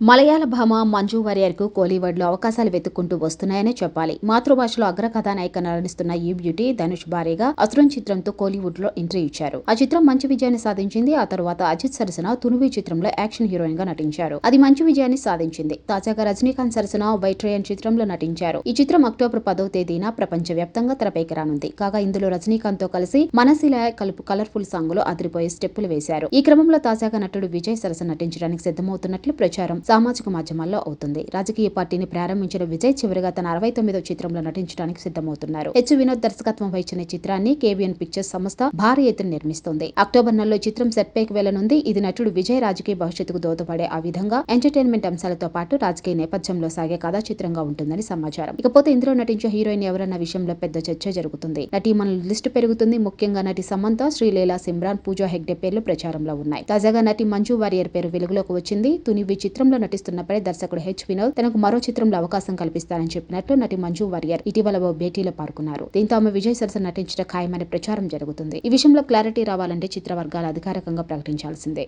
మలయాళ భామ మంజు వారియర్కు కోలీవుడ్లో అవకాశాలు వెతుక్కుంటూ వస్తున్నాయనే చెప్పాలి. మాతృభాషలో అగ్ర కథానాయిక నటిస్తున్న ఈ బ్యూటీ ధనుష్ భారీగా అసురం చిత్రంతో కోలీవుడ్లో ఎంట్రీ ఇచ్చారు. ఆ చిత్రం మంచి విజయాన్ని సాధించింది. ఆ తర్వాత అజిత్ సరసన తునువి చిత్రంలో యాక్షన్ హీరోయిన్గా నటించారు. అది మంచి విజయాన్ని సాధించింది. తాజాగా రజనీకాంత్ సరసన వైట్రయన్ చిత్రంలో నటించారు. ఈ చిత్రం అక్టోబర్ పదో తేదీన ప్రపంచ వ్యాప్తంగా తెరపైకి రానుంది. కాగా ఇందులో రజనీకాంత్తో కలిసి మనసిల కలుపు కలర్ఫుల్ సాంగ్లో అదిరిపోయే స్టెప్పులు వేశారు. ఈ క్రమంలో తాజాగా నటుడు విజయ్ సరసన నటించడానికి సిద్ధమవుతున్నట్లు ప్రచారం సామాజిక మాధ్యమాల్లో అవుతుంది. రాజకీయ పార్టీని ప్రారంభించిన విజయ్ చివరిగా తన అరవై తొమ్మిదో చిత్రంలో నటించడానికి సిద్ధమవుతున్నారు. హెచ్ వినోద్ దర్శకత్వం వహించిన చిత్రాన్ని కేబిఎన్ పిక్చర్స్ సంస్థ భారీ ఎత్తున నిర్మిస్తోంది. అక్టోబర్ నెలలో చిత్రం సెట్ పైకి వెళ్ళనుంది. ఇది నటుడు విజయ్ రాజకీయ భవిష్యత్తుకు దోహదపడే ఆ విధంగా ఎంటర్టైన్మెంట్ అంశాలతో పాటు రాజకీయ నేపథ్యంలో సాగే కథా చిత్రంగా ఉంటుందని సమాచారం. ఇకపోతే ఇందులో నటించే హీరోయిన్ ఎవరన్న విషయంలో పెద్ద చర్చ జరుగుతుంది. నటీమణుల లిస్టు పెరుగుతుంది. ముఖ్యంగా నటి సమంత శ్రీలీల సిమ్రాన్ పూజా హెగ్డే పేర్లు ప్రచారంలో ఉన్నాయి. తాజాగా నటి మంజు వారియర్ పేరు వెలుగులోకి వచ్చింది. తునివి చిత్రంలో నటిస్తున్నప్పుడే దర్శకుడు హెచ్ వినోద్ తనకు మరో చిత్రంలో అవకాశం కల్పిస్తానని చెప్పినట్లు నటి మంజు వారియర్ ఇటీవల ఓ భేటీలో పాల్గొన్నారు. దీంతో ఆమె విజయ్ సరసన నటించడం ఖాయమనే ప్రచారం జరుగుతుంది. ఈ విషయంలో క్లారిటీ రావాలంటే చిత్ర వర్గాలు అధికారికంగా ప్రకటించాల్సిందే.